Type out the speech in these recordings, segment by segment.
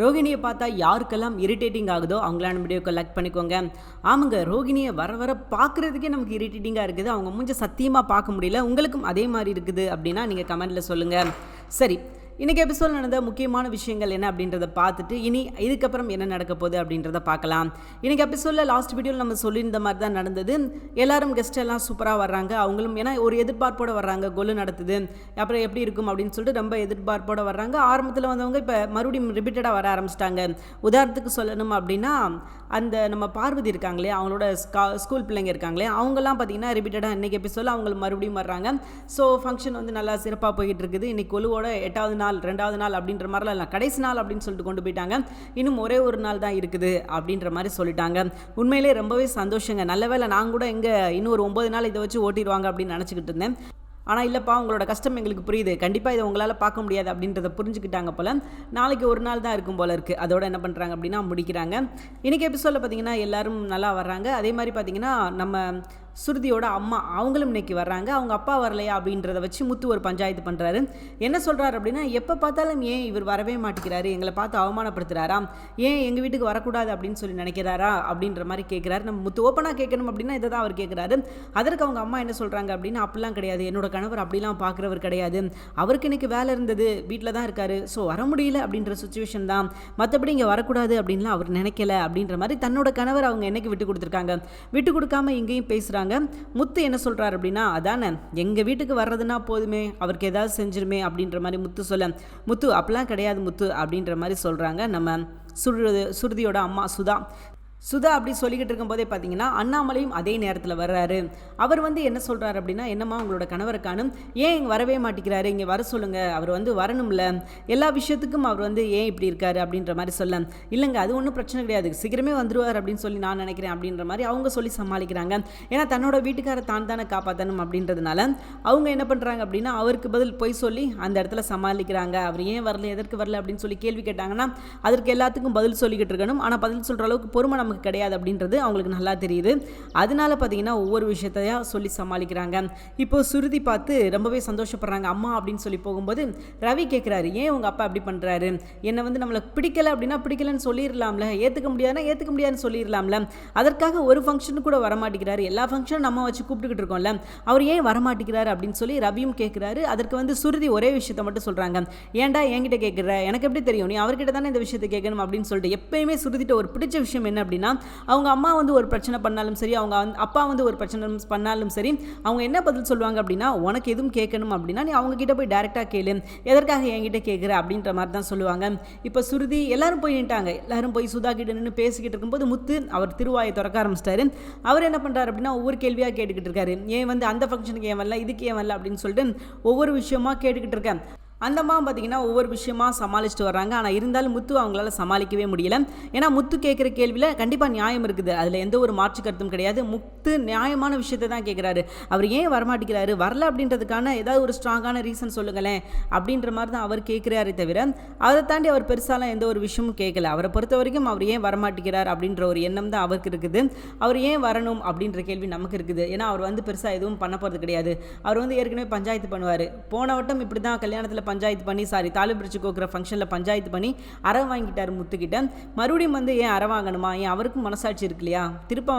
ரோகிணியை பார்த்தா யாருக்கெல்லாம் இரிட்டேட்டிங் ஆகுதோ அவங்களான வீடியோ கலெக்ட் பண்ணிக்கோங்க. ஆமாங்க ரோகிணியை வர வர பார்க்குறதுக்கே நமக்கு இரிட்டேட்டிங்காக இருக்குது. அவங்க மூஞ்ச சத்தியமாக பார்க்க முடியல. உங்களுக்கும் அதே மாதிரி இருக்குது அப்படின்னா நீங்கள் கமெண்டில் சொல்லுங்கள் சரி இன்றைக்கி எபிசோட் நடந்த முக்கியமான விஷயங்கள் என்ன அப்படின்றத பார்த்துட்டு இனி இதுக்கப்புறம் என்ன நடக்க போகுது அப்படின்றத பார்க்கலாம். இன்றைக்கி எபிசோடில் லாஸ்ட் வீடியோவில் நம்ம சொல்லியிருந்த மாதிரி தான் நடந்தது. எல்லாரும் கெஸ்ட் எல்லாம் சூப்பராக வர்றாங்க. அவங்களும் ஏன்னா ஒரு எதிர்பார்ப்போட வர்றாங்க கொலு நடத்துது. அப்புறம் எப்படி இருக்கும் அப்படின்னு சொல்லிட்டு ரொம்ப எதிர்பார்ப்போட வர்றாங்க. ஆரம்பத்தில் வந்தவங்க இப்போ மறுபடியும் ரிப்பீட்டடாக வர ஆரம்பிச்சிட்டாங்க. உதாரணத்துக்கு சொல்லணும் அப்படின்னா அந்த நம்ம பார்வதி இருக்காங்களே அவங்களோட ஸ்கா ஸ்கூல் பிள்ளைங்க இருக்காங்களே அவங்கெல்லாம் பார்த்தீங்கன்னா ரிப்பீட்டடாக இன்றைக்கி எபிசோடில் அவங்க மறுபடியும் வர்றாங்க. ஸோ ஃபங்க்ஷன் வந்து நல்லா சிறப்பாக போயிட்டு இருக்குது. இன்றைக்கி கொலுவோட எட்டாவது நாள் ரெண்டாவது நாள் அப்படின்ற மாதிரிலாம் இல்லை. கடைசி நாள் அப்படின்னு சொல்லிட்டு கொண்டு போயிட்டாங்க. இன்னும் ஒரே ஒரு நாள் தான் இருக்குது அப்படின்ற மாதிரி சொல்லிட்டாங்க. உண்மையிலே ரொம்பவே சந்தோஷங்க. நல்ல வேளை நான் கூட எங்கே இன்னும் ஒரு ஒம்பது நாள் இதை வச்சு ஓட்டிடுவாங்க அப்படின்னு நினச்சிக்கிட்டு இருந்தேன். ஆனால் இல்லைப்பா உங்களோட கஷ்டம் எங்களுக்கு புரியுது. கண்டிப்பாக இதை உங்களால் பார்க்க முடியாது அப்படின்றத புரிஞ்சுக்கிட்டாங்க போல். நாளைக்கு ஒரு நாள் தான் இருக்கும் போல இருக்குது அதோட என்ன பண்ணுறாங்க அப்படின்னா முடிக்கிறாங்க. இன்றைக்கி எபிசோடில் பார்த்தீங்கன்னா எல்லோரும் நல்லா வர்றாங்க. அதே மாதிரி பார்த்தீங்கன்னா நம்ம சுருதியோட அம்மா அவங்களும் இன்னைக்கு வர்றாங்க. அவங்க அப்பா வரலையா அப்படின்றத வச்சு முத்து ஒரு பஞ்சாயத்து பண்ணுறாரு என்ன சொல்கிறாரு அப்படின்னா எப்போ பார்த்தாலும் ஏன் இவர் வரவே மாட்டேங்கிறாரு? எங்களை பார்த்து அவமானப்படுத்துகிறாரா ஏன் எங்கள் வீட்டுக்கு வரக்கூடாது அப்படின்னு சொல்லி நினைக்கிறாரா? அப்படின்ற மாதிரி கேட்குறாரு நம்ம முத்து ஓப்பனாக கேட்கணும் அப்படின்னா இதை தான் அவர் கேட்குறாரு அதற்கு அவங்க அம்மா என்ன சொல்கிறாங்க அப்படின்னா அப்படிலாம் கிடையாது. என்னோட கணவர் அப்படிலாம் பார்க்குறவர் கிடையாது. அவருக்கு இன்னைக்கு வேலை இருந்தது. வீட்டில் தான் இருக்காரு. ஸோ வர முடியல அப்படின்ற சுச்சுவேஷன் தான். மற்றபடி இங்கே வரக்கூடாது அப்படின்லாம் அவர் நினைக்கல அப்படின்ற மாதிரி தன்னோட கணவர் அவங்க என்னைக்கு விட்டு கொடுத்துருக்காங்க? விட்டு கொடுக்காம இங்கேயும் பேசுகிறாங்க முத்து என்ன சொல்கிறார் அப்படின்னா அதானே எங்கள் வீட்டுக்கு வர்றதுனா போதுமே அவருக்கு ஏதாவது செஞ்சிருமே அப்படின்ற மாதிரி முத்து சொல்ல. முத்து அப்பெல்லாம் கிடையாது முத்து அப்படின்ற மாதிரி சொல்கிறாங்க நம்ம சுரு சுருதியோட அம்மா சுதா. சுதா அப்படி சொல்லிக்கிட்டு இருக்கும்போதே பார்த்தீங்கன்னா அண்ணாமலையும் அதே நேரத்தில் வர்றாரு. அவர் வந்து என்ன சொல்கிறாரு அப்படின்னா என்னம்மா உங்களோட கணவரை காணும்? ஏன் இங்கே வரவே மாட்டேங்கிறாரு? இங்கே வர சொல்லுங்கள் அவர் வந்து வரணும்ல. எல்லா விஷயத்துக்கும் அவர் வந்து ஏன் இப்படி இருக்காரு அப்படின்ற மாதிரி சொல்ல. இல்லைங்க அது ஒன்றும் பிரச்சனை கிடையாது. சீக்கிரமே வந்துருவார் அப்படின்னு சொல்லி நான் நினைக்கிறேன் அப்படின்ற மாதிரி அவங்க சொல்லி சமாளிக்கிறாங்க. ஏன்னா தன்னோட வீட்டுக்காரை தான் தானே காப்பாற்றணும் அப்படின்றதுனால அவங்க என்ன பண்ணுறாங்க அப்படின்னா அவருக்கு பதில் பொய் சொல்லி அந்த இடத்துல சமாளிக்கிறாங்க. அவர் ஏன் வரல எதற்கு வரல அப்படின்னு சொல்லி கேள்வி கேட்டாங்கன்னா அதற்கு எல்லாத்துக்கும் பதில் சொல்லிக்கிட்டு இருக்கணும். ஆனால் பதில் சொல்கிற அளவுக்கு பொறுமை நமக்கு கிடையாது அப்படின்றது அவங்களுக்கு நல்லா தெரியுது. அதனால பார்த்தீங்கன்னா ஒவ்வொரு விஷயத்தையாக சொல்லி சமாளிக்கிறாங்க. இப்போ சுருதி பார்த்து ரொம்பவே சந்தோஷப்படுறாங்க அம்மா அப்படின்னு சொல்லி போகும்போது ரவி கேட்குறாரு ஏன் உங்கள் அப்பா அப்படி பண்ணுறாரு என்னை வந்து நம்மளை பிடிக்கல அப்படின்னா பிடிக்கலன்னு சொல்லிடலாம்ல. ஏற்றுக்க முடியாதுன்னா ஏற்றுக்க முடியாதுன்னு சொல்லிடலாம்ல. அதற்காக ஒரு ஃபங்க்ஷனு கூட வரமாட்டேங்கிறாரு. எல்லா ஃபங்க்ஷனும் நம்ம வச்சு கூப்பிட்டுக்கிட்டு இருக்கோம்ல. அவர் ஏன் வரமாட்டேங்கிறாரு அப்படின்னு சொல்லி ரவியும் கேட்குறாரு அதற்கு வந்து சுருதி ஒரே விஷயத்த மட்டும் சொல்கிறாங்க ஏன்டா என்கிட்ட கேட்குற எனக்கு எப்படி தெரியும்? நீ அவர்கிட்ட தானே இந்த விஷயத்தை கேட்கணும் அப்படின்னு சொல்லிட்டு எப்பயுமே சுருதிட்ட ஒரு பிடிச்ச விஷயம் என்ன அப்படின்னு அவங்க அம்மா வந்து ஒரு பிரச்சனை பண்ணாலும் சரி அவங்க வந்து- அப்பா வந்து ஒரு பிரச்சனை பண்ணாலும் சரி அவங்க என்ன பதில் சொல்லுவாங்க அப்படின்னா உனக்கு எதுவும் கேட்கணும் அப்படின்னா நீ அவங்க கிட்ட போய் டேரெக்டாக கேளு. எதற்காக என்கிட்ட கேட்குற? அப்படின்ற மாதிரி தான் சொல்லுவாங்க. இப்போ சுருதி எல்லாரும் போய் நின்ட்டாங்க எல்லாரும் போய் சுதா கிட்ட நின்று பேசிக்கிட்டு இருக்கும்போது முத்து அவர் திருவாயை திறக்க ஆரம்பிச்சிட்டாரு. அவர் என்ன பண்ணுறாரு அப்படின்னா ஒவ்வொரு கேள்வியாக கேட்டுக்கிட்டு இருக்காரு. ஏன் வந்து அந்த ஃபங்க்ஷனுக்கு ஏன் வரல? இதுக்கு ஏன் வரல? அப்படின்னு சொல்லிட்டு ஒவ்வொரு விஷயமா கேட்டுக்கிட்டு இருக்கேன். அந்த அம்மா பார்த்தீங்கன்னா ஒவ்வொரு விஷயமா சமாளிச்சுட்டு வர்றாங்க. ஆனால் இருந்தாலும் முத்து அவங்களால சமாளிக்கவே முடியல. ஏன்னா முத்து கேட்குற கேள்வியில் கண்டிப்பாக நியாயம் இருக்குது. அதில் எந்த ஒரு மாற்று கருத்தும் கிடையாது. முத்து நியாயமான விஷயத்தை தான் கேட்குறாரு. அவர் ஏன் வரமாட்டேங்கிறாரு? வரல அப்படின்றதுக்கான ஏதாவது ஒரு ஸ்ட்ராங்கான ரீசன் சொல்லுங்களேன் அப்படின்ற மாதிரி தான் அவர் கேட்குறாரே தவிர அதை தாண்டி அவர் பெருசாலாம் எந்த ஒரு விஷயமும் கேட்கல. அவரை பொறுத்த வரைக்கும் அவர் ஏன் வரமாட்டேங்கிறார் அப்படின்ற ஒரு எண்ணம் தான் அவருக்கு இருக்குது. அவர் ஏன் வரணும் அப்படின்ற கேள்வி நமக்கு இருக்குது. ஏன்னா அவர் வந்து பெருசாக எதுவும் பண்ண போகிறது கிடையாது. அவர் வந்து ஏற்கனவே பஞ்சாயத்து பண்ணுவார். போன வட்டம் இப்படி தான் கல்யாணத்தில் பஞ்சாயத்து பண்ணி சாரி தாலி பிரிச்சு கோக்குற ஃபங்க்ஷனில் பஞ்சாயத்து பண்ணி அறை வாங்கிட்டார் முத்துக்கிட்ட. மறுபடியும் வந்து ஏன் அறை வாங்கணுமா? ஏன் அவருக்கும் மனசாட்சி இருக்கு இல்லையா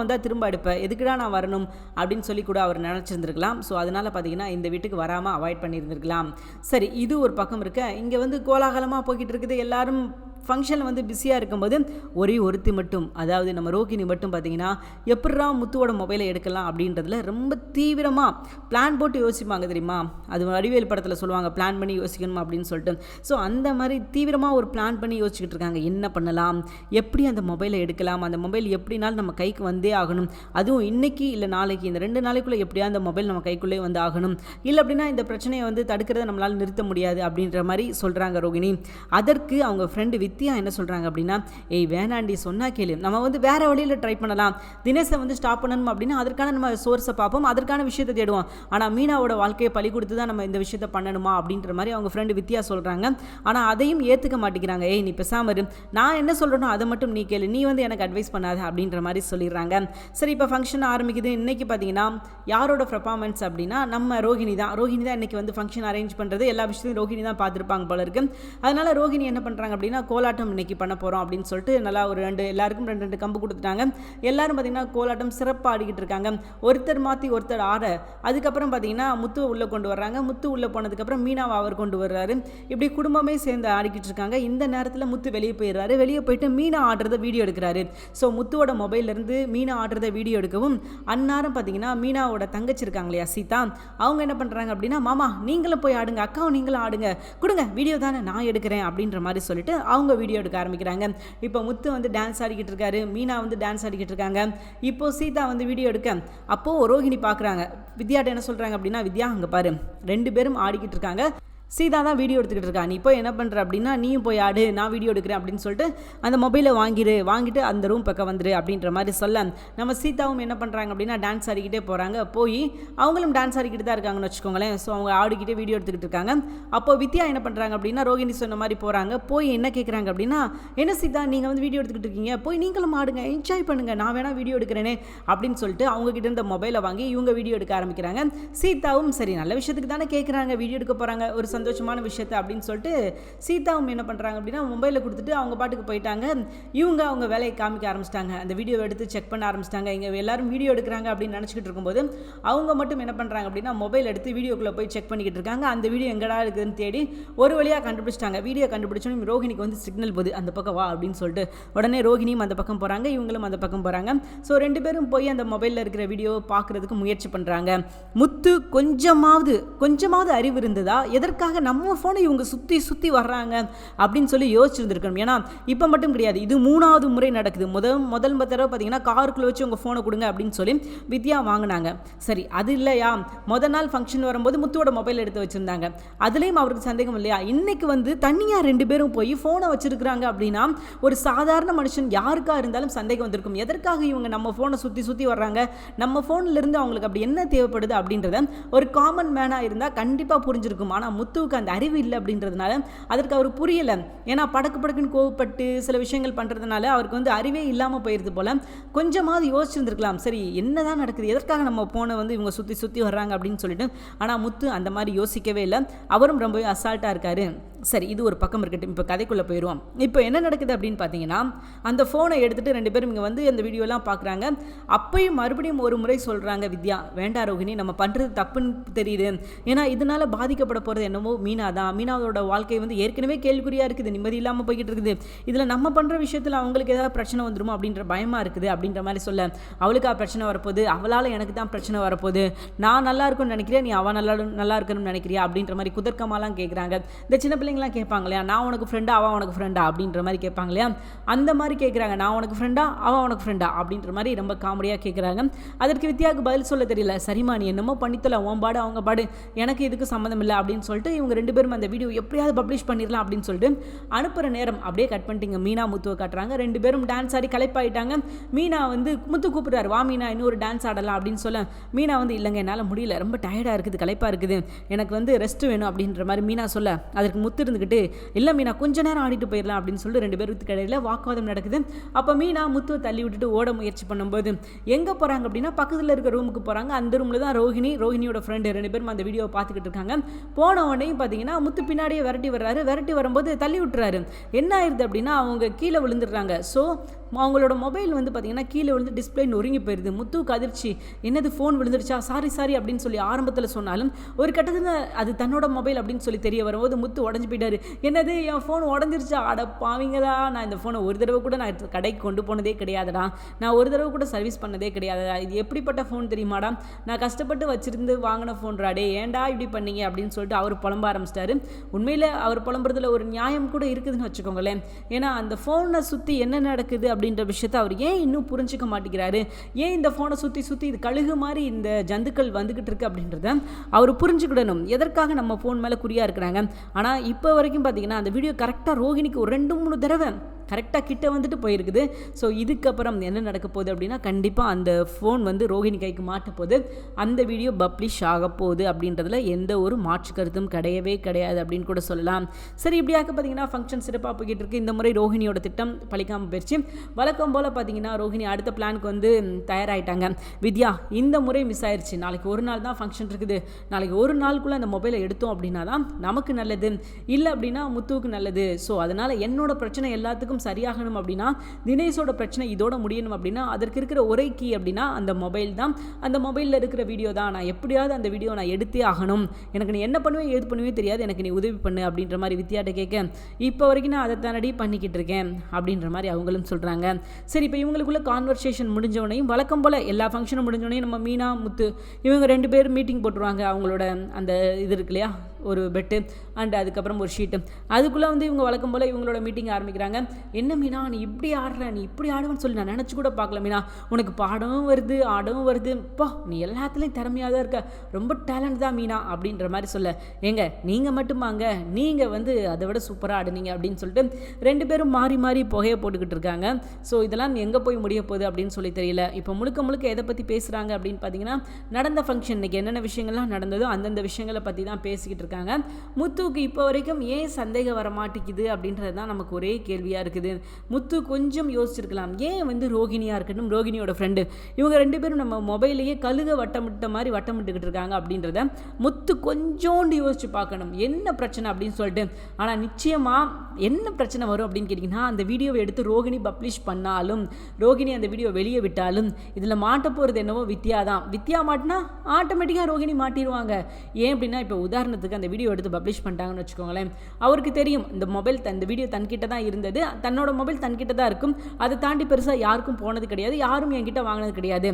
வந்தால் திரும்ப எடுப்பேன் எதுக்குடா நான் வரணும்? அப்படின்னு சொல்லி கூட அவர் நினச்சிருந்துருக்கலாம். ஸோ அதனால் பார்த்தீங்கன்னா இந்த வீட்டுக்கு வராமல் அவாய்ட் பண்ணியிருந்திருக்கலாம் சரி இது ஒரு பக்கம் இருக்க. இங்கே வந்து கோலாகலமாக போய்கிட்டு இருக்குது. எல்லாரும் ஃபங்க்ஷனில் வந்து பிஸியாக இருக்கும்போது ஒரே ஒருத்தி மட்டும் அதாவது நம்ம ரோகிணி மட்டும் பார்த்தீங்கன்னா எப்படிரா முத்துவோட மொபைலை எடுக்கலாம் அப்படின்றதுல ரொம்ப தீவிரமாக பிளான் போட்டு யோசிப்பாங்க தெரியுமா? அது வடிவேல் படத்தில் சொல்லுவாங்க பிளான் பண்ணி யோசிக்கணும்? அப்படின்னு சொல்லிட்டு. ஸோ அந்த மாதிரி தீவிரமாக ஒரு பிளான் பண்ணி யோசிச்சுக்கிட்டு இருக்காங்க. என்ன பண்ணலாம்? எப்படி அந்த மொபைலை எடுக்கலாம்? அந்த மொபைல் எப்படினாலும் நம்ம கைக்கு வந்தே ஆகணும். அதுவும் இன்றைக்கி இல்லை நாளைக்கு இந்த ரெண்டு நாளைக்குள்ளே எப்படியா அந்த மொபைல் நம்ம கைக்குள்ளே வந்து ஆகணும்? இல்லை அப்படின்னா இந்த பிரச்சனையை வந்து தடுக்கிறத நம்மளால் நிறுத்த முடியாது அப்படின்ற மாதிரி சொல்கிறாங்க ரோகிணி. அதற்கு அவங்க ஃப்ரெண்டு வித் வித்யா என்ன சொல்கிறாங்க அப்படின்னா ஏய் வேணாண்டி சொன்னால் கேளு. நம்ம வந்து வேறு வழியில் ட்ரை பண்ணலாம். தினேஷை வந்து ஸ்டாப் பண்ணணும் அப்படின்னா அதற்கான நம்ம சோர்ஸை பார்ப்போம். அதற்கான விஷயத்தை தேடுவோம். ஆனால் மீனாவோட வாழ்க்கையை பழி கொடுத்து தான் நம்ம இந்த விஷயத்தை பண்ணணுமா? அப்படின்ற மாதிரி அவங்க ஃப்ரெண்டு வித்யா சொல்கிறாங்க ஆனால் அதையும் ஏற்றுக்க மாட்டேங்கிறாங்க. ஏய் நீ பெசாமரு நான் என்ன சொல்கிறேனோ அதை மட்டும் நீ கேளு. நீ வந்து எனக்கு அட்வைஸ் பண்ணாத அப்படின்ற மாதிரி சொல்லிடுறாங்க. சரி இப்போ ஃபங்க்ஷன் ஆரம்பிக்குது. இன்றைக்கி பார்த்தீங்கன்னா யாரோட பர்ஃபார்மன்ஸ் அப்படின்னா நம்ம ரோஹிணி தான். ரோஹிணி தான் இன்றைக்கி வந்து ஃபங்க்ஷன் அரேஞ்ச் பண்ணுறது எல்லா விஷயத்தையும் ரோஹிணி தான் பார்த்துருப்பாங்க போல இருக்கு. அதனால் ரோஹிணி என்ன பண்ணுறாங்க அப்படின்னா கோலா கோலாட்டம் இன்னைக்கு பண்ண போகிறோம் அப்படின்னு சொல்லிட்டு நல்லா ஒரு ரெண்டு எல்லாருக்கும் ரெண்டு ரெண்டு கம்பு கொடுத்துட்டாங்க. எல்லாரும் பார்த்தீங்கன்னா கோலாட்டம் சிறப்பாக ஆடிக்கிட்டு இருக்காங்க. ஒருத்தர் மாற்றி ஒருத்தர் ஆட அதுக்கப்புறம் பார்த்தீங்கன்னா முத்து உள்ளே கொண்டு வர்றாங்க. முத்து உள்ளே போனதுக்கப்புறம் மீனாவை அவர் கொண்டு வர்றாரு. இப்படி குடும்பமே சேர்ந்து ஆடிக்கிட்டு இருக்காங்க. இந்த நேரத்தில் முத்து வெளியே போயிடுறாரு. வெளியே போயிட்டு மீனா ஆடுறத வீடியோ எடுக்கிறாரு. ஸோ முத்துவோட மொபைல்லேருந்து மீனா ஆடுறத வீடியோ எடுக்கவும் அந்நேரம் பார்த்தீங்கன்னா மீனாவோட தங்கச்சி இருக்காங்க இல்லையா சீதா அவங்க என்ன பண்ணுறாங்க அப்படின்னா மாமா நீங்களும் போய் ஆடுங்க. அக்காவும் நீங்களும் ஆடுங்க. கொடுங்க வீடியோ தானே நான் எடுக்கிறேன். அப்படின்ற மாதிரி சொல்லிட்டு அவங்க வீடியோ எடுக்க ஆரம்பிக்கிறாங்க. இப்போ முத்து வந்து டான்ஸ் ஆடிக்கிட்டு இருக்காரு மீனா வந்து டான்ஸ் ஆடிக்கிட்டு இருக்காங்க. இப்போ சீதா வந்து வீடியோ எடுக்க அப்போது ரோஹிணி பார்க்குறாங்க வித்யாட்ட என்ன சொல்கிறாங்க அப்படின்னா வித்யா அங்கே பாரு. ரெண்டு பேரும் ஆடிக்கிட்டு இருக்காங்க. சீதா தான் வீடியோ எடுத்துக்கிட்டு இருக்கா. நீ போய் என்ன பண்ணுற அப்படின்னா நீயும் போய் ஆடு நான் வீடியோ எடுக்கிறேன் அப்படின்னு சொல்லிட்டு அந்த மொபைலை வாங்கிடு வாங்கிட்டு அந்த ரூம் பக்கம் வந்துரு அப்படின்ற மாதிரி சொல்ல. நம்ம சீதாவும் என்ன பண்ணுறாங்க அப்படின்னா டான்ஸ் ஆடிக்கிட்டே போகிறாங்க போய் அவங்களும் டான்ஸ் ஆடிக்கிட்டு தான் இருக்காங்கன்னு வச்சுக்கோங்களேன். ஸோ அவங்க ஆடிக்கிட்டே வீடியோ எடுத்துக்கிட்டு இருக்காங்க. அப்போ வித்யா என்ன பண்ணுறாங்க அப்படின்னா ரோகிணி சொன்ன மாதிரி போகிறாங்க போய் என்ன கேட்குறாங்க அப்படின்னா என்ன சீதா நீங்கள் வந்து வீடியோ எடுத்துக்கிட்டு இருக்கீங்க? போய் நீங்களும் ஆடுங்க என்ஜாய் பண்ணுங்க. நான் வேணால் வீடியோ எடுக்கிறேனே. அப்படின்னு சொல்லிட்டு அவங்க கிட்ட இருந்த மொபைலை வாங்கி இவங்க வீடியோ எடுக்க ஆரம்பிக்கிறாங்க. சீதாவும் சரி நல்ல விஷயத்துக்கு தானே கேட்குறாங்க வீடியோ எடுக்க போகிறாங்க ஒரு சந்தோஷமான விஷயத்த அப்படின்னு சொல்லிட்டு சீதாவும் என்ன பண்ணுறாங்க அப்படின்னா மொபைலில் கொடுத்துட்டு அவங்க பாட்டுக்கு போயிட்டாங்க. இவங்க அவங்க வேலையை காமிக்க ஆரம்பிச்சிட்டாங்க. அந்த வீடியோ எடுத்து செக் பண்ண ஆரம்பிச்சிட்டாங்க. இங்கே எல்லாரும் வீடியோ எடுக்கிறாங்க அப்படின்னு நினச்சிக்கிட்டு இருக்கும்போது அவங்க மட்டும் என்ன பண்ணுறாங்க அப்படின்னா மொபைல் எடுத்து வீடியோக்குள்ளே போய் செக் பண்ணிக்கிட்டு இருக்காங்க. அந்த வீடியோ எங்கடா இருக்குதுன்னு தேடி ஒரு வழியாக கண்டுபிடிச்சிட்டாங்க. வீடியோ கண்டுபிடிச்சோன்னு ரோஹினிக்கு வந்து சிக்னல் போகுது. அந்த பக்கம் வா அப்படின்னு சொல்லிட்டு உடனே ரோஹினியும் அந்த பக்கம் போகிறாங்க இவங்களும் அந்த பக்கம் போகிறாங்க ஸோ ரெண்டு பேரும் போய் அந்த மொபைலில் இருக்கிற வீடியோவை பார்க்குறதுக்கு முயற்சி பண்ணுறாங்க முத்து கொஞ்சமாவது கொஞ்சமாவது அறிவு இருந்ததா? எதற்காக நம்ம ஃபோனை இவங்க சுற்றி சுற்றி வர்றாங்க அப்படின்னு சொல்லி யோசிச்சிருந்துருக்கணும். ஏன்னா இப்போ மட்டும் கிடையாது. இது மூணாவது முறை நடக்குது. முதல் முதல் தடவை பார்த்தீங்கன்னா காருக்குள்ளே வச்சு உங்கள் ஃபோனை கொடுங்க அப்படின்னு சொல்லி வித்யா வாங்கினாங்க. சரி அது இல்லையா? முதல் நாள் ஃபங்க்ஷன் வரும்போது முத்துவோட மொபைல் எடுத்து வச்சுருந்தாங்க. அதுலேயும் அவருக்கு சந்தேகம் இல்லையா? இன்னைக்கு வந்து தனியாக ரெண்டு பேரும் போய் ஃபோனை வச்சுருக்குறாங்க அப்படின்னா ஒரு சாதாரண மனுஷன் யாருக்காக இருந்தாலும் சந்தேகம் வந்திருக்கும். எதற்காக இவங்க நம்ம ஃபோனை சுற்றி சுற்றி வர்றாங்க? நம்ம ஃபோன்லேருந்து அவங்களுக்கு அப்படி என்ன தேவைப்படுது அப்படின்றத ஒரு காமன் மேனாக இருந்தால் கண்டிப்பாக புரிஞ்சிருக்கும். ஆனால் முத்து முத்துவுக்கு அந்த அறிவு இல்லை அப்படின்றதுனால அதற்கு அவர் புரியலை. ஏன்னா படக்கு படக்குன்னு கோவப்பட்டு சில விஷயங்கள் பண்ணுறதுனால அவருக்கு வந்து அறிவே இல்லாமல் போயிருது போல். கொஞ்சமாவது யோசிச்சிருந்துருக்கலாம். சரி என்ன தான் நடக்குது? எதற்காக நம்ம ஃபோனை வந்து இவங்க சுற்றி சுற்றி வர்றாங்க அப்படின்னு சொல்லிட்டு. ஆனால் முத்து அந்த மாதிரி யோசிக்கவே இல்லை. அவரும் ரொம்பவே அசால்ட்டாக இருக்காரு. சரி இது ஒரு பக்கம் இருக்கட்டும். இப்போ கதைக்குள்ளே போயிடுவோம் இப்போ என்ன நடக்குது அப்படின்னு பார்த்தீங்கன்னா அந்த ஃபோனை எடுத்துகிட்டு ரெண்டு பேரும் இங்கே வந்து அந்த வீடியோலாம் பார்க்குறாங்க அப்பயும் மறுபடியும் ஒரு முறை சொல்கிறாங்க வித்யா வேண்டா ரோஹிணி நம்ம பண்ணுறது தப்புன்னு தெரியுது. ஏன்னா இதனால் பாதிக்கப்பட போகிறது என்னமோ மீனா தான் மீனாவோட வாழ்க்கை வந்து ஏற்கனவே கேள்விக்குறியாக இருக்குது நிம்மதி இல்லாமல் போய்கிட்டு இருக்குது. இதில் நம்ம பண்ணுற விஷயத்தில் அவங்களுக்கு ஏதாவது பிரச்சனை வந்துருமோ அப்படின்ற பயமாக இருக்குது அப்படின்ற மாதிரி சொல்ல அவளுக்கு பிரச்சனை வரப்போகுது. அவளால் எனக்கு தான் பிரச்சனை வரப்போகுது. நான் நல்லா இருக்கும்னு நினைக்கிறேன் நீ அவள் நல்லா நல்லா இருக்கணும்னு நினைக்கிறியா? அப்படின்ற மாதிரி குதர்க்கமாலாம் கேட்குறாங்க இந்த சின்ன பிள்ளைங்களாம் கேட்பாங்க இல்லையா? நான் உனக்கு ஃப்ரெண்டா அவன் உனக்கு ஃப்ரெண்டா அப்படின்ற மாதிரி கேட்பாங்க இல்லையா? அந்த மாதிரி கேட்குறாங்க நான் உனக்கு ஃப்ரெண்டா அவன் உனக்கு ஃப்ரெண்டா அப்படின்ற மாதிரி ரொம்ப காமெடியாக கேட்குறாங்க அதற்கு வித்யாவுக்கு பதில் சொல்ல தெரியல. சரிம்மா நீ என்னமோ பண்ணித்தல. உன் பாடு அவங்க பாடு. எனக்கு இதுக்கு சம்மந்தம் இல்லை. அப்படின்னு சொல்லிட்டு இவங்க ரெண்டு பேரும் அந்த வீடியோ எப்படியாவது பப்ளிஷ் பண்ணிடலாம் அப்படின்னு சொல்லிட்டு அனுப்புகிற நேரம் அப்படியே கட் பண்ணிட்டீங்க. மீனா முத்துவை காட்டுறாங்க. ரெண்டு பேரும் டான்ஸ் ஆடி களைப்பாயிட்டாங்க. மீனா வந்து முத்து கூப்பிடுறாரு. வா மீனா இன்னொரு டான்ஸ் ஆடலாம் அப்படின்னு சொல்ல. மீனா வந்து இல்லைங்க என்னால் முடியல. ரொம்ப டயர்டாக இருக்குது. கலைப்பாக இருக்குது. எனக்கு வந்து ரெஸ்ட் வேணும் அப்படின்ற மாதிரி மீனா சொல்ல. அதற்கு முத்து இருந்துக்கிட்டு இல்லை மீனா கொஞ்ச நேரம் ஆடிட்டு போயிடலாம் அப்படின்னு சொல்லிட்டு ரெண்டு பேருக்கு இடையில வாக்குவாதம் நடக்குது. அப்போ மீனா முத்துவை தள்ளி விட்டுட்டு ஓட முயற்சி பண்ணும்போது எங்கே போகிறாங்க அப்படின்னா பக்கத்தில் இருக்க ரூமுக்கு போகிறாங்க அந்த ரூமில் தான் ரோஹிணி ரோஹிணியோட ஃப்ரெண்டு ரெண்டு பேரும் அந்த வீடியோவை பார்த்துக்கிட்டு இருக்காங்க. போன உடனே பார்த்தீங்கன்னா முத்து பின்னாடியே விரட்டி வர்றாரு விரட்டி வரும்போது தள்ளி விட்டுறாரு. என்ன ஆயிருது அப்படின்னா அவங்க கீழே விழுந்துடுறாங்க. ஸோ அவங்களோட மொபைல் வந்து பார்த்தீங்கன்னா கீழே விழுந்து டிஸ்பிளே நொறுங்கி போயிருது. முத்துவுக்கு அதிர்ச்சி என்னது ஃபோன் விழுந்துருச்சா சாரி சாரி அப்படின்னு சொல்லி ஆரம்பத்தில் சொன்னாலும் ஒரு கட்டத்தில் அது தன்னோட மொபைல் அப்படின்னு சொல்லி தெரிய வரும்போது முத்து உடஞ்சி போயிட்டாரு. என்னது என் ஃபோன் உடஞ்சிருச்சா? அட பாவீங்களா நான் இந்த ஃபோனை ஒரு தடவை கூட நான் கடைக்கு கொண்டு போனதே கிடையாதுடா. நான் ஒரு தடவை கூட சர்வீஸ் பண்ணதே கிடையாதுடா இது எப்படிப்பட்ட ஃபோன் தெரியுமாடா? நான் கஷ்டப்பட்டு வச்சிருந்து வாங்கின ஃபோன்டா டே ஏன்டா இப்படி பண்ணீங்க? அப்படின்னு சொல்லிட்டு அவர் புலம்ப ஆரம்பிச்சிட்டாரு. உண்மையில் அவர் புலம்புறதுல ஒரு நியாயம் கூட இருக்குதுன்னு வச்சுக்கோங்களேன். ஏன்னா அந்த ஃபோனை சுற்றி என்ன நடக்குது அப்படின்ற விஷயத்த அவர் ஏன் இன்னும் புரிஞ்சுக்க மாட்டேங்கிறாரு? ஏன் இந்த ஃபோனை சுற்றி சுற்றி இது கழுகு மாதிரி இந்த ஜந்துக்கள் வந்துக்கிட்டு இருக்கு அப்படின்றத அவர் புரிஞ்சுக்கிடணும். எதற்காக நம்ம ஃபோன் மேலே குறியாக இருக்கிறாங்க? ஆனால் இப்போ வரைக்கும் பார்த்தீங்கன்னா அந்த வீடியோ கரெக்டாக ரோகிணிக்கு ஒரு ரெண்டு மூணு தடவை கரெக்டாக கிட்ட வந்துட்டு போயிருக்குது. ஸோ இதுக்கப்புறம் என்ன நடக்க போகுது அப்படின்னா கண்டிப்பாக அந்த ஃபோன் வந்து ரோஹிணி கைக்கு மாட்ட போது அந்த வீடியோ பப்ளிஷ் ஆக போகுது அப்படின்றதுல எந்த ஒரு மாற்று கருத்தும் கிடையவே கிடையாது அப்படின்னு கூட சொல்லலாம். சரி இப்படியாக பார்த்தீங்கன்னா ஃபங்க்ஷன் சிறப்பாக போய்கிட்டு இருக்கு. இந்த முறை ரோஹிணியோட திட்டம் பழிக்காமல் போயிடுச்சு வழக்கம் போல் பார்த்தீங்கன்னா ரோஹிணி அடுத்த பிளானுக்கு வந்து தயாராகிட்டாங்க வித்யா இந்த முறை மிஸ் ஆயிடுச்சு நாளைக்கு ஒரு நாள் தான் ஃபங்க்ஷன் இருக்குது. நாளைக்கு ஒரு நாளுக்குள்ளே அந்த மொபைலை எடுத்தோம் அப்படின்னா தான் நமக்கு நல்லது. இல்லை அப்படின்னா முத்துவுக்கு நல்லது. ஸோ அதனால் என்னோட பிரச்சனை எல்லாத்துக்கும் சரியாகணும் அப்படின்னா தினேஷோட பிரச்சனை இதோட முடியணும் அப்படின்னா அதற்கு இருக்கிற ஒரே கீ அப்படின்னா அந்த மொபைல் தான். அந்த மொபைலில் இருக்கிற வீடியோ தான். நான் எப்படியாவது அந்த வீடியோ நான் எடுத்தே ஆகணும். எனக்கு நீ என்ன பண்ணுவேன் ஏது பண்ணுவேன் தெரியாது. எனக்கு நீ உதவி பண்ணு அப்படின்ற மாதிரி வித்தியாட்ட கேட்க இப்போ வரைக்கும் நான் அதை தானடி பண்ணிக்கிட்டு இருக்கேன் அப்படின்ற மாதிரி அவங்களும் சொல்கிறாங்க சரி இப்போ இவங்களுக்குள்ள கான்வர்சேஷன் முடிஞ்சவனையும் வழக்கம் போல் எல்லா ஃபங்க்ஷனும் முடிஞ்சவனையும் நம்ம மீனா முத்து இவங்க ரெண்டு பேரும் மீட்டிங் போட்டுருவாங்க. அவங்களோட அந்த இது இருக்கு இல்லையா? ஒரு பெட்டு அண்ட் அதுக்கப்புறம் ஒரு ஷீட்டு அதுக்குள்ளே வந்து இவங்க வழக்கம் போல் இவங்களோட மீட்டிங் ஆரம்பிக்கிறாங்க. என்ன மீனா நீ இப்படி ஆடுற நீ இப்படி ஆடுவேன்னு சொல்லி நான் நினச்சி கூட பார்க்கல மீனா. உனக்கு பாடவும் வருது ஆடவும் வருது. பா நீ எல்லாத்துலேயும் திறமையாக தான் இருக்க. ரொம்ப டேலண்ட் தான் மீனா அப்படின்ற மாதிரி சொல்ல. ஏங்க நீங்கள் மட்டுமாங்க நீங்கள் வந்து அதை விட சூப்பராக ஆடுனீங்க அப்படின்னு சொல்லிட்டு ரெண்டு பேரும் மாறி மாறி புகையை போட்டுக்கிட்டு இருக்காங்க. ஸோ இதெல்லாம் எங்கே போய் முடிய போகுது அப்படின்னு சொல்லி தெரியல. இப்போ முழுக்க முழுக்க எதை பற்றி பேசுகிறாங்க அப்படின்னு பார்த்தீங்கன்னா நடந்த ஃபங்க்ஷன் இன்றைக்கி என்னென்ன விஷயங்கள்லாம் நடந்ததோ அந்தந்த விஷயங்களை பற்றி தான் பேசிக்கிட்டு இருக்காங்க. முத்துவுக்கு இப்போ வரைக்கும் ஏன் சந்தேகம் வர மாட்டேங்குது அப்படின்றது தான் நமக்கு ஒரே கேள்வியாக இருக்குது முத்து கொஞ்சம் யோசிச்சிருக்கலாம். ஏன் வந்து ரோகிணியாக இருக்கட்டும் ரோகிணியோட ஃப்ரெண்டு இவங்க ரெண்டு பேரும் நம்ம மொபைலையே கழுக வட்டமிட்ட மாதிரி வட்டமிட்டுக்கிட்டு இருக்காங்க அப்படின்றத முத்து கொஞ்சோண்டு யோசிச்சு பார்க்கணும். என்ன பிரச்சனை அப்படின்னு சொல்லிட்டு. ஆனால் நிச்சயமாக என்ன பிரச்சனை வரும் அப்படின்னு கேட்டிங்கன்னா அந்த வீடியோவை எடுத்து ரோகிணி பப்ளிஷ் பண்ணாலும் ரோகிணி அந்த வீடியோ வெளியே விட்டாலும் இதில் மாட்ட போகிறது என்னவோ வித்யா தான். வித்யா மாட்டினா ஆட்டோமேட்டிக்காக ரோகிணி மாட்டிடுவாங்க ஏன் அப்படின்னா இப்போ உதாரணத்துக்கு அந்த வீடியோ எடுத்து பப்ளிஷ் பண்ணிட்டாங்கன்னு வச்சுக்கோங்களேன். அவருக்கு தெரியும் இந்த மொபைல் இந்த வீடியோ தன்கிட்ட தான் இருந்தது. தன்னோட மொபைல் தன்கிட்ட தான் இருக்கும். அதை தாண்டி பெருசாக யாருக்கும் போனது கிடையாது. யாரும் என்கிட்ட வாங்கினது கிடையாது.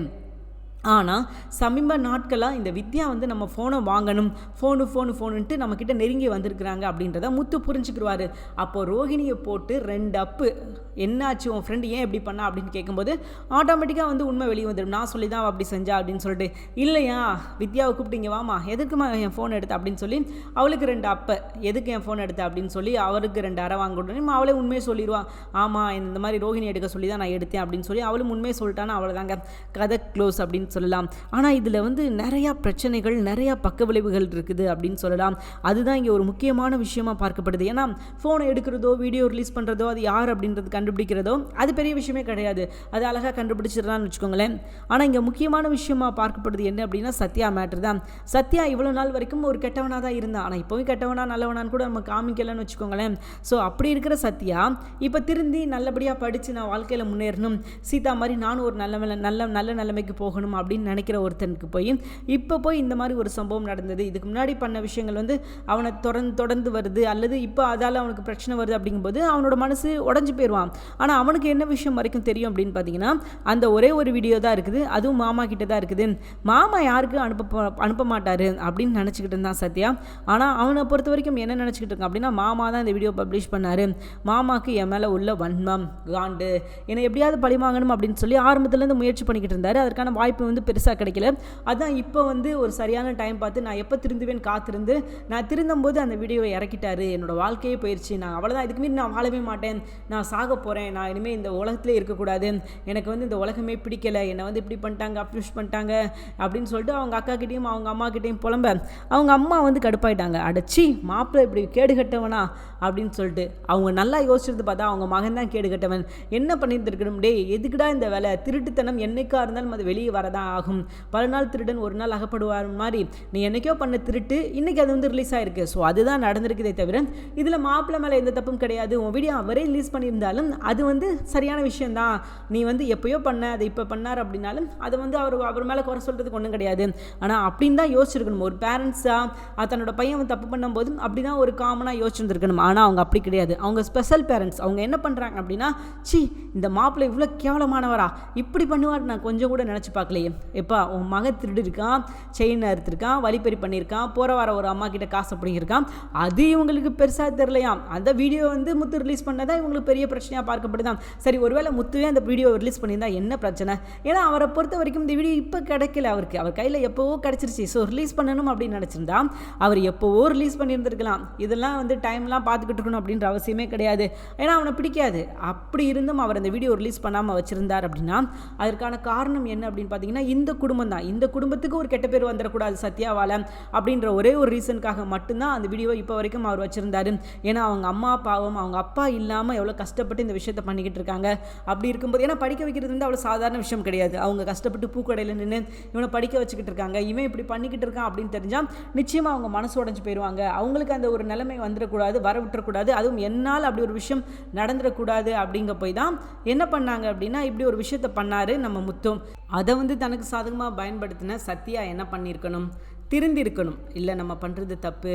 ஆனால் சமீப நாட்களாக இந்த வித்யா வந்து நம்ம ஃபோனை வாங்கணும் ஃபோனு ஃபோனு ஃபோனுன்ட்டு நம்மக்கிட்ட நெருங்கி வந்திருக்கிறாங்க அப்படின்றத முத்து புரிஞ்சுக்கிடுவார் அப்போது ரோஹிணியை போட்டு ரெண்டு அப்பு என்னாச்சு உன் ஃப்ரெண்டு ஏன் இப்படி பண்ணா? அப்படின்னு கேட்கும்போது ஆட்டோமேட்டிக்காக வந்து உண்மை வெளியே வந்துடும் நான் சொல்லி தான் அப்படி செஞ்சா அப்படின்னு சொல்லிட்டு இல்லையா? வித்யாவை கூப்பிட்டீங்க வாமா எதுக்குமா என் ஃபோன் எடுத்த? அப்படின்னு சொல்லி அவளுக்கு ரெண்டு அப்போ எதுக்கு என் ஃபோன் எடுத்த? அப்படின்னு சொல்லி அவருக்கு ரெண்டு அரை வாங்க உடனே அவளே உண்மையை சொல்லிடுவான் ஆமாம் இந்த மாதிரி ரோஹிணி எடுக்க சொல்லி தான் நான் எடுத்தேன் அப்படின்னு சொல்லி அவளும் உண்மையை சொல்லிட்டானா அவ்வளோதாங்க கதை க்ளோஸ் அப்படின்னு சொல்லலாம். ஆனால் இதில் வந்து நிறையா பிரச்சனைகள் நிறையா பக்க விளைவுகள் இருக்குது அப்படின்னு சொல்லலாம். அதுதான் இங்கே ஒரு முக்கியமான விஷயமா பார்க்கப்படுது. ஏன்னா ஃபோனை எடுக்கிறதோ வீடியோ ரிலீஸ் பண்ணுறதோ அது யார் அப்படின்றது கண்டுபிடிக்கிறதோ அது பெரிய விஷயமே கிடையாது. அது அழகாக கண்டுபிடிச்சிடலாம்னு வச்சுக்கோங்களேன். ஆனால் இங்கே முக்கியமான விஷயமா பார்க்கப்படுது என்ன அப்படின்னா சத்யா மேட்ரு தான். சத்யா இவ்வளோ நாள் வரைக்கும் ஒரு கெட்டவனாக தான் இருந்தான் ஆனால் இப்போவும் கெட்டவனா நல்லவனான்னு கூட நம்ம காமிக்கலன்னு வச்சுக்கோங்களேன். ஸோ அப்படி இருக்கிற சத்யா இப்போ திருந்தி நல்லபடியாக படித்து நான் வாழ்க்கையில் முன்னேறணும். சீதா மாதிரி நானும் ஒரு நல்ல நல்ல நல்ல நிலைமைக்கு போகணும் அப்படின்னு நினைக்கிற ஒருத்தனுக்கு போய் இப்போ போய் இந்த மாதிரி ஒரு சம்பவம் நடந்தது. இதுக்கு முன்னாடி பண்ண விஷயங்கள் வந்து அவனை தொடர்ந்து தொடர்ந்து வருது அல்லது இப்போ அதால் அவனுக்கு பிரச்சனை வருது அப்படிங்கும்போது அவனோட மனசு உடஞ்சி போயிடுவான் ஆனால் அவனுக்கு என்ன விஷயம் வரைக்கும் தெரியும் அப்படின்னு பார்த்தீங்கன்னா அந்த ஒரே ஒரு வீடியோ தான் இருக்குது. அதுவும் மாமா கிட்ட தான் இருக்குது. மாமா யாருக்கு அனுப்ப அனுப்ப மாட்டார் அப்படின்னு நினச்சிக்கிட்டு இருந்தான் சத்யா. ஆனால் அவனை பொறுத்த வரைக்கும் என்ன நினச்சிக்கிட்டு இருக்கான் அப்படின்னா மாமா தான் இந்த வீடியோ பப்ளிஷ் பண்ணாரு. மாமாவுக்கு என் மேலே உள்ள வன்மம் காண்டு. என்னை எப்படியாவது பழி வாங்கணும் அப்படின்னு சொல்லி ஆரம்பத்துலேருந்து முயற்சி பண்ணிக்கிட்டு இருந்தார். அதற்கான வாய்ப்பு வந்து பெருசாக கிடைக்கல. அதான் இப்போ வந்து ஒரு சரியான டைம் பார்த்து நான் எப்போ திருந்துவேன் காத்திருந்து நான் திருந்தும்போது அந்த வீடியோவை இறக்கிட்டாரு. என்னோடய வாழ்க்கையே போயிடுச்சு நான் அவ்வளோதான் இதுக்கு மீறி நான் வாழவே மாட்டேன். நான் சாக போகிறேன் நான் இனிமேல் இந்த உலகத்திலே இருக்கக்கூடாது. எனக்கு வந்து இந்த உலகமே பிடிக்கல. என்னை வந்து இப்படி பண்ணிட்டாங்க அப்யூஸ் பண்ணிட்டாங்க அப்படின்னு சொல்லிட்டு அவங்க அக்கா கிட்டேயும் அவங்க அம்மா கிட்டேயும் புலம்ப அவங்க அம்மா வந்து கடுப்பாயிட்டாங்க. அடைச்சி மாப்பிள்ளை இப்படி கேடு கட்டவனா அப்படின்னு சொல்லிட்டு அவங்க நல்லா யோசிச்சிருந்து பார்த்தா அவங்க மகன் தான் கேடு கட்டவன். என்ன பண்ணியிருந்துருக்கணும் டேய் எதுக்குடா இந்த வேலை? திருட்டுத்தனம் என்னைக்கா இருந்தாலும் அது வெளியே வரதான் ஆகும். பல நாள் திருடன் ஒரு நாள் அகப்படுவார் மாதிரி. நீ என்னைக்கோ பண்ண திருட்டு இன்னைக்கு அது வந்து ரிலீஸ் ஆயிருக்கு. ஸோ அதுதான் நடந்திருக்குதே தவிர இதில் மாப்பிள்ளை மேலே எந்த தப்பும் கிடையாது. உன் வீடியோ அவரே ரிலீஸ் பண்ணியிருந்தாலும் அது வந்து சரியான விஷயந்தான் நீ வந்து எப்பயோ பண்ண அதை இப்போ பண்ணார் அப்படின்னாலும் அதை வந்து அவர் அவர் மேலே குறை சொல்கிறதுக்கு ஒன்றும் கிடையாது. ஆனால் அப்படின்னு தான் யோசிச்சிருக்கணும். ஒரு பேரண்ட்ஸாக தன்னோட பையன் தப்பு பண்ணும்போது அப்படி தான் ஒரு காமனாக யோசிச்சுருந்துருக்கணும். ஆனால் அவங்க அப்படி கிடையாது. அவங்க ஸ்பெஷல் பேரண்ட்ஸ் அவங்க என்ன பண்ணுறாங்க அப்படின்னா சி இந்த மாப்பிள்ளை இவ்வளோ கேவலமானவரா. இப்படி பண்ணுவார் நான் கொஞ்சம் கூட நினச்சி பார்க்கல. எப்பா உன் மக திருடி இருக்கான் செயின் அறுத்துருக்கான் வழிப்பறி பண்ணியிருக்கான் போகிற வர ஒரு அம்மா கிட்ட காசை பிடிங்கிருக்கான். அது இவங்களுக்கு பெருசாக தெரியலையாம். அந்த வீடியோ வந்து முத்து ரிலீஸ் பண்ணதான் இவங்களுக்கு பெரிய பிரச்சனையாக பார்க்கப்படுதான் சரி ஒருவேளை முத்துவே அந்த வீடியோ ரிலீஸ் பண்ணியிருந்தா என்ன பிரச்சனை? ஏன்னா அவரை பொறுத்த வரைக்கும் இந்த வீடியோ இப்போ கிடைக்கல அவருக்கு. அவர் கையில் எப்போவோ கிடச்சிருச்சு. ஸோ ரிலீஸ் பண்ணணும் அப்படின்னு நினச்சிருந்தா அவர் எப்போவோ ரிலீஸ் பண்ணியிருந்திருக்கலாம். இதெல்லாம் வந்து டைம்லாம் பார்த்துக்கிட்டு இருக்கணும் அப்படின்ற அவசியமே கிடையாது. ஏன்னா அவனை பிடிக்காது. அப்படி இருந்தும் அவர் அந்த வீடியோ ரிலீஸ் பண்ணாமல் வச்சுருந்தார் அப்படின்னா அதற்கான காரணம் என்ன அப்படின்னு பார்த்தீங்கன்னா இந்த குடும்பம் தான் இந்த குடும்பத்துக்கு ஒரு கெட்ட பேர் வந்துடக்கூடாது சத்யாவால் அப்படின்ற ஒரே ஒரு ரீசனுக்காக மட்டும்தான் அந்த வீடியோ இப்போ வரைக்கும் அவர் வச்சுருந்தாரு. ஏன்னா அவங்க அம்மா பாவம் அவங்க அப்பா இல்லாமல் எவ்வளோ கஷ்டப்பட்டு இந்த விஷயத்தை பண்ணிக்கிட்டு இருக்காங்க. அப்படி இருக்கும்போது ஏன்னா படிக்க வைக்கிறது வந்து அவ்வளோ சாதாரண விஷயம் கிடையாது. அவங்க கஷ்டப்பட்டு பூக்கடையில் நின்று இவனை படிக்க வச்சுக்கிட்டு இருக்காங்க. இவன் இப்படி பண்ணிக்கிட்டு இருக்கான் அப்படின்னு தெரிஞ்சால் நிச்சயமாக அவங்க மனசு உடஞ்சு போயிடுவாங்க அவங்களுக்கு அந்த ஒரு நிலைமை வந்துடக்கூடாது வர விட்டுறக்கூடாது. அதுவும் என்னால் அப்படி ஒரு விஷயம் நடந்துடக்கூடாது அப்படிங்க போய் தான் என்ன பண்ணாங்க அப்படின்னா இப்படி ஒரு விஷயத்த பண்ணார் நம்ம முத்தும் அதை வந்து தனக்கு சாதகமாக பயன்படுத்தின சத்யா என்ன பண்ணியிருக்கணும்? திருந்திருக்கணும். இல்லை நம்ம பண்ணுறது தப்பு.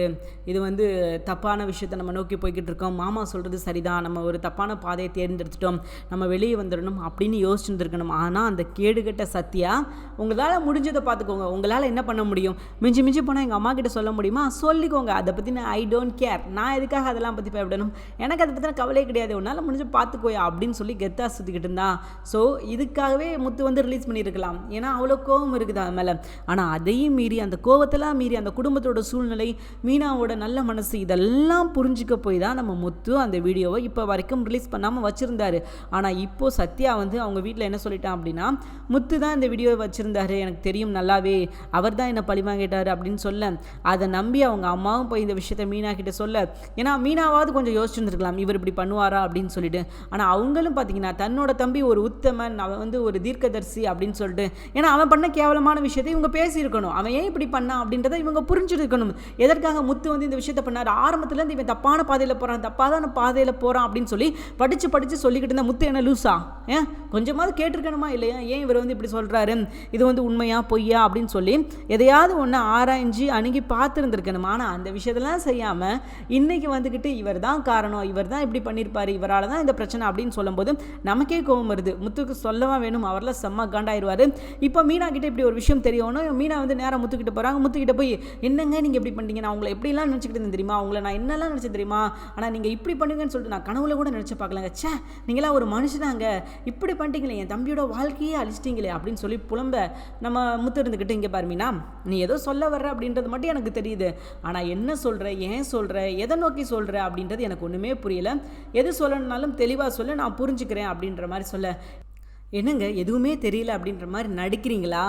இது வந்து தப்பான விஷயத்தை நம்ம நோக்கி போய்கிட்டு இருக்கோம். மாமா சொல்கிறது சரிதான். நம்ம ஒரு தப்பான பாதையை தேர்ந்தெடுத்துட்டோம். நம்ம வெளியே வந்துடணும் அப்படின்னு யோசிச்சுருந்துருக்கணும். ஆனால் அந்த கேடுகட்ட சத்தியா உங்களால் முடிஞ்சதை பார்த்துக்கோங்க. உங்களால் என்ன பண்ண முடியும்? மிஞ்சி மிஞ்சி போனால் எங்கள் அம்மா கிட்ட சொல்ல முடியுமா? சொல்லிக்கோங்க. அதை பற்றி நான் ஐ டோன்ட் கேர் நான் எதுக்காக அதெல்லாம் பற்றி பயப்படணும்? எனக்கு அதை பற்றின கவலையே கிடையாது. உன்னால் முடிஞ்சு பார்த்துக்கோயா அப்படின்னு சொல்லி கெத்தாக சுற்றிக்கிட்டு இருந்தான் ஸோ இதுக்காகவே முத்து வந்து ரிலீஸ் பண்ணியிருக்கலாம். ஏன்னா அவ்வளோ கோவம் இருக்குது அது மேலே? ஆனால் அதையும் மீறி அந்த கோவத்தெல்லாம் மீறி அந்த குடும்பத்தோட சூழ்நிலை மீனாவோட நல்ல மனசு இதெல்லாம் புரிஞ்சுக்க போய் தான் நம்ம முத்து அந்த வீடியோவை இப்போ வரைக்கும் ரிலீஸ் பண்ணாமல் வச்சுருந்தாரு. ஆனால் இப்போது சத்யா வந்து அவங்க வீட்டில் என்ன சொல்லிட்டான் அப்படின்னா முத்து தான் இந்த வீடியோவை வச்சுருந்தாரு. எனக்கு தெரியும் நல்லாவே அவர் தான் என்னை பழி வாங்கிட்டாரு அப்படின்னு சொல்ல அதை நம்பி அவங்க அம்மாவும் போய் இந்த விஷயத்த மீனா கிட்ட சொல்ல ஏன்னா மீனாவாவது கொஞ்சம் யோசிச்சுருந்துருக்கலாம் இவர் இப்படி பண்ணுவாரா? அப்படின்னு சொல்லிட்டு. ஆனால் அவங்களும் பார்த்தீங்கன்னா தன்னோட தம்பி ஒரு உத்தமன் அவன் வந்து ஒரு தீர்க்கதரிசி அப்படின்னு சொல்லிட்டு ஏன்னா அவன் பண்ண கேவலமான விஷயத்தை இவங்க பேசியிருக்கணும். அவன் ஏன் இப்படி பண்ண பண்ணான் அப்படின்றத இவங்க புரிஞ்சுருக்கணும். எதற்காக முத்து வந்து இந்த விஷயத்த பண்ணார்? ஆரம்பத்துலேருந்து இவன் தப்பான பாதையில் போகிறான் தப்பாதான பாதையில் போகிறான் அப்படின்னு சொல்லி படித்து படித்து சொல்லிக்கிட்டு இருந்த முத்து என்ன லூஸா ஏன் கொஞ்சமாவது கேட்டிருக்கணுமா இல்லையா? ஏன் இவர் வந்து இப்படி சொல்கிறாரு இது வந்து உண்மையா பொய்யா அப்படின்னு சொல்லி எதையாவது ஒன்று ஆராய்ஞ்சு அணுகி பார்த்துருந்துருக்கணும். ஆனால் அந்த விஷயத்தெல்லாம் செய்யாமல் இன்றைக்கி வந்துக்கிட்டு இவர் தான் காரணம் இவர் தான் இப்படி பண்ணியிருப்பார் இவரால் தான் இந்த பிரச்சனை அப்படின்னு சொல்லும்போது நமக்கே கோவம் வருது. முத்துக்கு சொல்லவா வேணும்? அவரெல்லாம் செம்ம காண்டாயிருவார். இப்போ மீனா கிட்டே இப்படி ஒரு விஷயம் தெரியணும் மீனா வந்து நேராக முத்துக்கிட்டு போகிறாங்க முத்துக்கிட்ட போய் என்னங்க நீங்கள் இப்படி பண்ணீங்க நான் உங்களை எப்படிலாம் நினச்சிக்கிட்டு இருந்தேன் தெரியுமா? உங்களை நான் என்னெல்லாம் நினச்சேன் தெரியுமா? ஆனால் நீங்கள் இப்படி பண்ணுங்கன்னு சொல்லிட்டு நான் கனவுல கூட நினச்சி பார்க்கலங்க. ச்சே நீங்களாம் ஒரு மனுஷனாங்க. இப்படி பண்ணிட்டீங்களே என் தம்பியோட வாழ்க்கையே அழிச்சிட்டீங்களே அப்படின்னு சொல்லி புலம்ப நம்ம முத்து இருந்துக்கிட்டு இங்கே பாருமீனா நீ ஏதோ சொல்ல வர்ற அப்படின்றது மட்டும் எனக்கு தெரியுது. ஆனால் என்ன சொல்கிற ஏன் சொல்கிற எதை நோக்கி சொல்கிற அப்படின்றது எனக்கு ஒன்றுமே புரியல. எது சொல்லணும்னாலும் தெளிவாக சொல்ல நான் புரிஞ்சுக்கிறேன் அப்படின்ற மாதிரி சொல்ல. என்னங்க? எதுவுமே தெரியல அப்படின்ற மாதிரி நடிக்கிறீங்களா?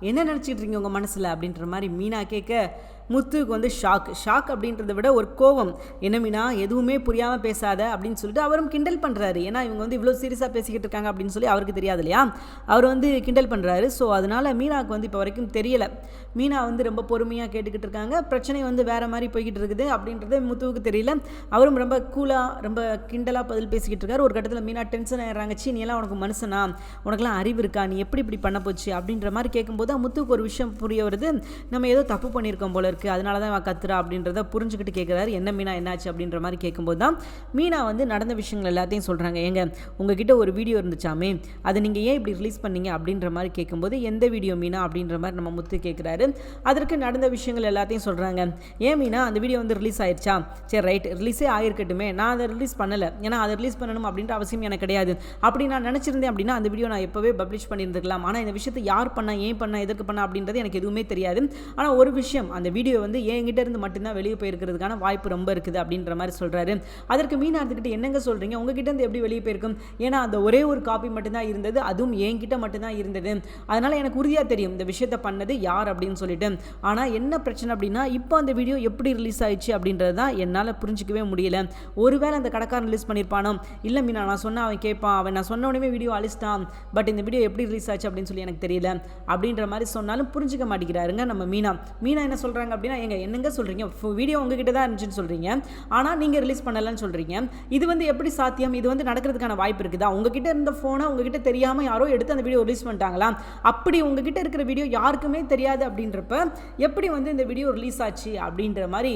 என்ன நினச்சிட்டு இருக்கீங்க உங்கள் மனசில் அப்படின்ற மாதிரி மீனா கேட்க முத்துக்கு வந்து ஷாக் ஷாக் அப்படின்றத விட ஒரு கோவம் என்ன மீனா எதுவுமே புரியாமல் பேசாத அப்படின்னு சொல்லிட்டு அவரும் கிண்டல் பண்ணுறாரு ஏன்னா இவங்க வந்து இவ்வளோ சீரியஸாக பேசிக்கிட்டு இருக்காங்க அப்படின்னு சொல்லி அவருக்கு தெரியாது இல்லையா? அவர் வந்து கிண்டல் பண்ணுறாரு ஸோ அதனால் மீனாவுக்கு வந்து இப்போ வரைக்கும் தெரியலை. மீனா வந்து ரொம்ப பொறுமையாக கேட்டுக்கிட்டு இருக்காங்க. பிரச்சனை வந்து வேறு மாதிரி போய்கிட்டு இருக்குது அப்படின்றது முத்துவுக்கு தெரியல. அவரும் ரொம்ப கூலாக ரொம்ப கிண்டலாக பதில் பேசிக்கிட்டு இருக்காரு. ஒரு கட்டத்தில் மீனா டென்ஷன் ஆயிடுறாங்க. சீ நீ எல்லாம் உனக்கு மனுஷனா? உனக்கெல்லாம் அறிவு இருக்கா? நீ எப்படி இப்படி பண்ண போச்சு? அப்படின்ற மாதிரி கேட்கும்போது முத்துவுக்கு ஒரு விஷயம் புரிய வருது. நம்ம ஏதோ தப்பு பண்ணியிருக்கோம் போல இருக்குது அதனால தான் அவன் கத்துறா அப்படின்றத புரிஞ்சுக்கிட்டு கேட்குறாரு என்ன மீனா என்னாச்சு அப்படின்ற மாதிரி கேட்கும்போது தான் மீனா வந்து நடந்த விஷயங்கள் எல்லாத்தையும் சொல்கிறாங்க ஏங்க உங்ககிட்ட ஒரு வீடியோ இருந்துச்சாமே? அதை நீங்கள் ஏன் இப்படி ரிலீஸ் பண்ணீங்க அப்படின்ற மாதிரி கேட்கும்போது எந்த வீடியோ மீனா? அப்படின்ற மாதிரி நம்ம முத்து கேட்குறாரு அதற்கு நடந்த விஷயங்கள் எல்லாத்தையும் சொல்கிறாங்க ஏன் மீனா அந்த வீடியோ வந்து ரிலீஸ் ஆயிடுச்சா சரி ரைட் ரிலீஸே ஆயிருக்கட்டுமே. நான் அதை ரிலீஸ் பண்ணலை. ஏன்னா அதை ரிலீஸ் பண்ணணும் அப்படின்ற அவசியம் எனக்கு கிடையாது. அப்படி நான் நினச்சிருந்தேன் அப்படின்னா அந்த வீடியோ நான் எப்போவே பப்ளிஷ் பண்ணியிருந்துக்கலாம் ஆனால் இந்த விஷயத்தை யார் பண்ண ஏன் பண்ண எதுக்கு பண்ண அப்படின்றது எனக்கு எதுவுமே தெரியாது. ஆனால் ஒரு விஷயம் அந்த வீடியோ வீடியோ வந்து என்கிட்ட இருந்து மட்டும்தான் வெளியே போயிருக்கிறதுக்கான வாய்ப்பு ரொம்ப இருக்குது அப்படின்ற மாதிரி சொல்கிறாரு அதற்கு மீனார்த்துக்கிட்ட என்னங்க சொல்கிறீங்க உங்ககிட்ட இருந்து எப்படி வெளியே போயிருக்கும்? ஏன்னா அந்த ஒரே ஒரு காப்பி மட்டும்தான் இருந்தது. அதுவும் என்கிட்ட மட்டும்தான் இருந்தது. அதனால் எனக்கு உறுதியாக தெரியும் இந்த விஷயத்தை பண்ணது யார் அப்படின்னு சொல்லிட்டு. ஆனால் என்ன பிரச்சனை அப்படின்னா இப்போ அந்த வீடியோ எப்படி ரிலீஸ் ஆயிடுச்சு அப்படின்றது தான் என்னால் புரிஞ்சிக்கவே முடியல. ஒருவேளை அந்த கடைக்காரன் ரிலீஸ் பண்ணியிருப்பானோ இல்லை மீனா நான் சொன்னால் அவன் கேட்பான். அவன் நான் சொன்ன உடனே வீடியோ அழிச்சிட்டான். பட் இந்த வீடியோ எப்படி ரிலீஸ் ஆச்சு அப்படின்னு சொல்லி எனக்கு தெரியல. அப்படின்ற மாதிரி சொன்னாலும் புரிஞ்சிக்க மாட்டேங்கிறாருங்க நம்ம மீனா. மீனா என்ன சொல்கிறாங்க அப்படின்னா எங்க என்னங்க சொல்கிறீங்க வீடியோ உங்ககிட்ட தான் இருந்துச்சுன்னு சொல்கிறீங்க ஆனால் நீங்கள் ரிலீஸ் பண்ணலன்னு சொல்கிறீங்க இது வந்து எப்படி சாத்தியம்? இது வந்து நடக்கிறதுக்கான வாய்ப்பு இருக்குதா? உங்ககிட்ட இருந்த ஃபோனை உங்ககிட்ட தெரியாமல் யாரோ எடுத்து அந்த வீடியோ ரிலீஸ் பண்ணிட்டாங்களா? அப்படி உங்ககிட்ட இருக்கிற வீடியோ யாருக்குமே தெரியாது அப்படின்றப்ப எப்படி வந்து இந்த வீடியோ ரிலீஸ் ஆச்சு அப்படின்ற மாதிரி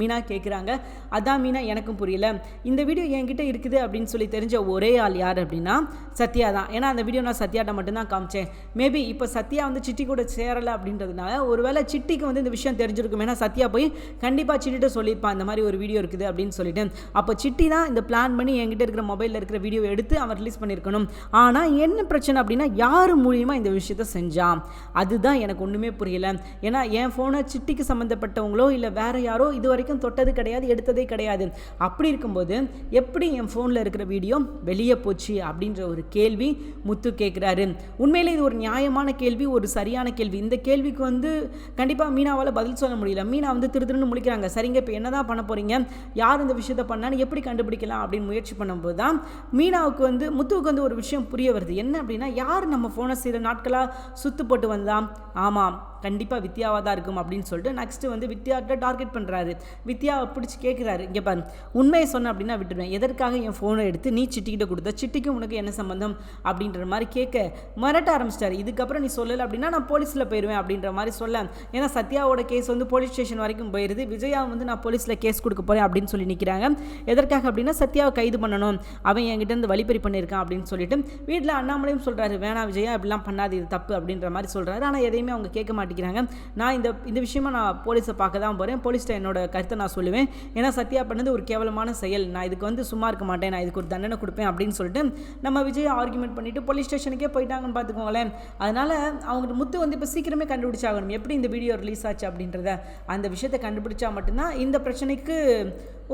மீனா கேட்குறாங்க அதான் மீனா எனக்கும் புரியல. இந்த வீடியோ என்கிட்ட இருக்குது அப்படின்னு சொல்லி தெரிஞ்ச ஒரே ஆள் யார் அப்படின்னா சத்யா தான். ஏன்னா அந்த வீடியோ நான் சத்யாட்ட மட்டும்தான் காமிச்சேன். மேபி இப்போ சத்யா வந்து சிட்டி கூட சேரலை அப்படின்றதுனால ஒருவேளை சிட்டிக்கு வந்து இந்த விஷயம் தெரிஞ்சிருக்கும். ஏன்னா சத்யா போய் கண்டிப்பாக சிட்டிகிட்ட சொல்லியிருப்பான் இந்த மாதிரி ஒரு வீடியோ இருக்குது அப்படின்னு சொல்லிட்டு. அப்போ சிட்டி தான் இந்த பிளான் பண்ணி என்கிட்ட இருக்கிற மொபைலில் இருக்கிற வீடியோ எடுத்து அவன் ரிலீஸ் பண்ணியிருக்கணும். ஆனால் என்ன பிரச்சனை அப்படின்னா யார் மூலியமாக இந்த விஷயத்த செஞ்சான் அதுதான் எனக்கு ஒன்றுமே புரியல. ஏன்னா என் ஃபோனை சிட்டிக்கு சம்மந்தப்பட்டவங்களோ இல்லை வேற யாரோ இது வரைக்கும் தொட்டது கிடையாது எடுத்ததே கிடையாது. அப்படி இருக்கும்போது எப்படி என் ஃபோனில் இருக்கிற வீடியோ வெளியே போச்சு அப்படின்ற ஒரு கேள்வி முத்து கேட்குறாரு உண்மையிலே இது ஒரு நியாயமான கேள்வி ஒரு சரியான கேள்வி. இந்த கேள்விக்கு வந்து கண்டிப்பாக மீனாவால் பதில் சொல்ல முடியல. மீனா வந்து திரு திருன்னு முழிக்கிறாங்க. சரிங்க இப்போ என்னதான் பண்ண போறீங்க? யார் இந்த விஷயத்த பண்ணான்னு எப்படி கண்டுபிடிக்கலாம்? அப்படின்னு முயற்சி பண்ணும்போது தான் மீனாவுக்கு வந்து முத்துவுக்கு வந்து ஒரு விஷயம் புரிய வருது. என்ன அப்படின்னா யார் நம்ம ஃபோனை சில நாட்களாக சுத்து போட்டு வந்தான்? ஆமாம் கண்டிப்பாக வித்யாவாக தான் இருக்கும் அப்படின்னு சொல்லிட்டு நெக்ஸ்ட்டு வந்து வித்யாட்ட டார்கெட் பண்ணுறாரு வித்யாவை பிடிச்சி கேட்குறாரு இங்கே பாரு உண்மையை சொன்ன அப்படின்னா விட்டுருவேன். எதற்காக என் ஃபோனை எடுத்து நீ சிட்டிக்கிட்ட கொடுத்த? சிட்டிக்கு உனக்கு என்ன சம்மந்தம் அப்படின்ற மாதிரி கேட்க மிரட்ட ஆரம்பிச்சிட்டாரு. இதுக்கப்புறம் நீ சொல்லலை அப்படின்னா நான் போலீஸில் போயிடுவேன் அப்படின்ற மாதிரி சொல்ல. ஏன்னா சத்யாவோட கேஸ் வந்து போலீஸ் ஸ்டேஷன் வரைக்கும் போயிடுது விஜயா வந்து நான் போலீஸில் கேஸ் கொடுக்க போகிறேன் அப்படின்னு சொல்லி நிற்கிறாங்க எதற்காக அப்படின்னா சத்யாவை கைது பண்ணணும். அவன் என்கிட்ட இருந்து வழிப்பறி பண்ணியிருக்கான் அப்படின்னு சொல்லிட்டு வீட்டில் அண்ணாமலையும் சொல்கிறாரு வேணாம் விஜயா இப்படிலாம் பண்ணாது இது தப்பு அப்படின்ற மாதிரி சொல்கிறாரு ஆனால் எதையுமே அவங்க கேட்க மாட்டேன் மாட்டிக்கிறாங்க நான் இந்த இந்த விஷயமா நான் போலீஸை பார்க்க தான் போகிறேன் போலீஸ்ட்ட என்னோட கருத்தை நான் சொல்லுவேன். ஏன்னா சத்யா பண்ணது ஒரு கேவலமான செயல். நான் இதுக்கு வந்து சும்மா இருக்க மாட்டேன். நான் இதுக்கு ஒரு தண்டனை கொடுப்பேன் அப்படின்னு சொல்லிட்டு நம்ம விஜய் ஆர்குமெண்ட் பண்ணிட்டு போலீஸ் ஸ்டேஷனுக்கே போயிட்டாங்கன்னு பார்த்துக்கோங்களேன். அதனால் அவங்க முத்து வந்து இப்போ சீக்கிரமே கண்டுபிடிச்சாகணும். எப்படி இந்த வீடியோ ரிலீஸ் ஆச்சு அப்படின்றத? அந்த விஷயத்தை கண்டுபிடிச்சா மட்டும்தான் இந்த பிரச்சனைக்கு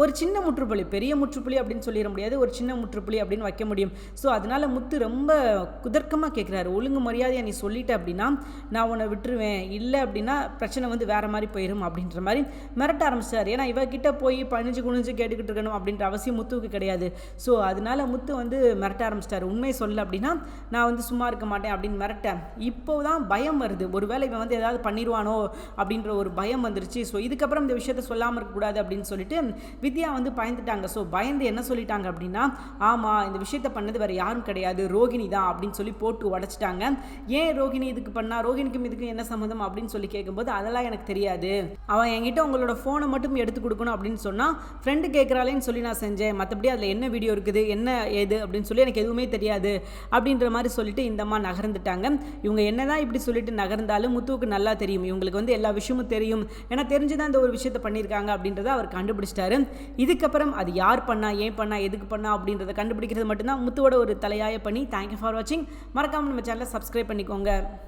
ஒரு சின்ன முற்றுப்புள்ளி பெரிய முற்றுப்புள்ளி அப்படின்னு சொல்லிட முடியாது. ஒரு சின்ன முற்றுப்புள்ளி அப்படின்னு வைக்க முடியும். ஸோ அதனால முத்து ரொம்ப குதர்க்கமாக கேட்குறாரு ஒழுங்கு மரியாதையை நீ சொல்லிட்ட அப்படின்னா நான் உன்னை விட்டுருவேன். இல்லை அப்படின்னா பிரச்சனை வந்து வேற மாதிரி போயிடும் அப்படின்ற மாதிரி மிரட்ட ஆரம்பிச்சார். ஏன்னா இவகிட்ட போய் பணிஞ்சு குனிஞ்சு கேட்டுக்கிட்டு இருக்கணும் அப்படின்ற அவசியம் முத்துவுக்கு கிடையாது. ஸோ அதனால முத்து வந்து மிரட்ட ஆரம்பிச்சிட்டாரு உண்மை சொல்ல அப்படின்னா நான் வந்து சும்மா இருக்க மாட்டேன் அப்படின்னு மிரட்டேன். இப்போ தான் பயம் வருது. ஒருவேளை இவன் வந்து ஏதாவது பண்ணிடுவானோ அப்படின்ற ஒரு பயம் வந்துருச்சு. ஸோ இதுக்கப்புறம் இந்த விஷயத்த சொல்லாமல் இருக்கக்கூடாது அப்படின்னு சொல்லிட்டு வித்யா வந்து பயந்துட்டாங்க. ஸோ பயந்து என்ன சொல்லிட்டாங்க அப்படின்னா ஆமாம் இந்த விஷயத்த பண்ணது வேறு யாரும் கிடையாது. ரோகிணி தான் அப்படின்னு சொல்லி போட்டு உடச்சிட்டாங்க. ஏன் ரோகிணி இதுக்கு பண்ணா? ரோகிணிக்கும் இதுக்கும் என்ன சம்மந்தம் அப்படின்னு சொல்லி கேட்கும்போது அதெல்லாம் எனக்கு தெரியாது. அவன் என்கிட்ட உங்களோட ஃபோனை மட்டும் எடுத்து கொடுக்கணும் அப்படின்னு சொன்னால் ஃப்ரெண்டு கேட்குறாளேன்னு சொல்லி நான் செஞ்சேன். மற்றபடி அதில் என்ன வீடியோ இருக்குது? என்ன ஏது? அப்படின்னு சொல்லி எனக்கு எதுவுமே தெரியாது. அப்படின்ற மாதிரி சொல்லிட்டு இந்த அம்மா நகர்ந்துட்டாங்க. இவங்க என்னதான் இப்படி சொல்லிட்டு நகர்ந்தாலும் முத்துவுக்கு நல்லா தெரியும். இவங்களுக்கு வந்து எல்லா விஷயமும் தெரியும். ஏன்னா தெரிஞ்சு தான் இந்த ஒரு விஷயத்தை பண்ணியிருக்காங்க அப்படின்றத அவர் கண்டுபிடிச்சிட்டாரு. இதுக்கப்புறம் அது யார் பண்ணா ஏன் பண்ணா எதுக்கு பண்ணா அப்படின்றத கண்டுபிடிக்கிறது மட்டும்தான் முத்துவோட ஒரு தலையாய பண்ணி தேங்க்யூ ஃபார் வாட்சிங் மறக்காமல் நம்ம சேனலை சப்ஸ்கிரைப் பண்ணிக்கோங்க.